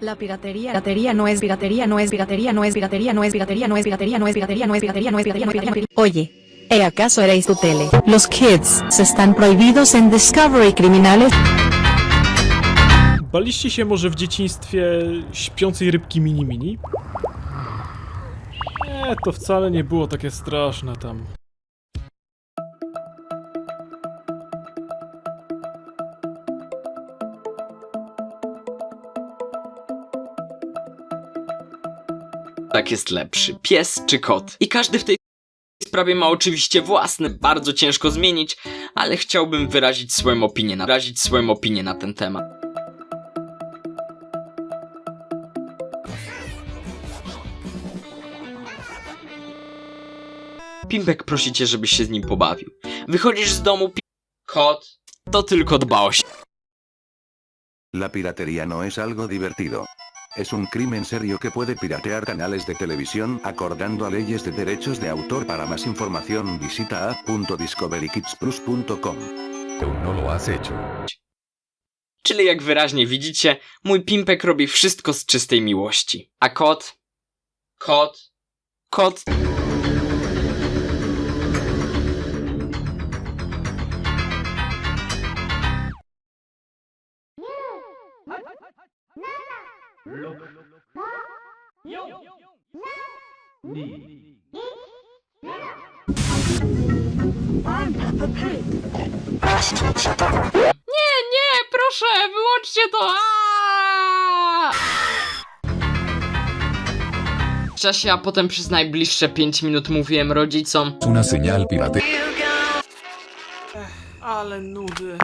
La piratería, piratería no es piratería, no es piratería, no es piratería, no es piratería, no es piratería, no es piratería, no es piratería, no es piratería, no es piratería, no es piratería. Oye, ¿e acaso erais tu tele? Los kids están prohibidos en Discovery Criminales. Baliście się może w dzieciństwie śpiącej rybki mini mini? Nie, to wcale nie było takie straszne tam. Tak jest lepszy, pies czy kot. I każdy w tej sprawie ma oczywiście własne, bardzo ciężko zmienić, ale chciałbym wyrazić swoją opinię na, wyrazić swoją opinię na ten temat. Pimpek prosi cię, żebyś się z nim pobawił. Wychodzisz z domu, pi- kot, to tylko dba o siebie. La piratería no es algo divertido. Es un crimen serio que puede piratear canales de televisión acordando a leyes de derechos de autor. Para más información visita a.discoverykidsplus.com. Aún no lo has hecho. Czyli jak wyraźnie widzicie, mój pimpek robi wszystko z czystej miłości. A kot? Kot? Kot? Nie, nie, proszę, wyłączcie to! Aaaa! W czasie, a potem przez najbliższe 5 minut mówiłem rodzicom una señal pirate. Ale nudy.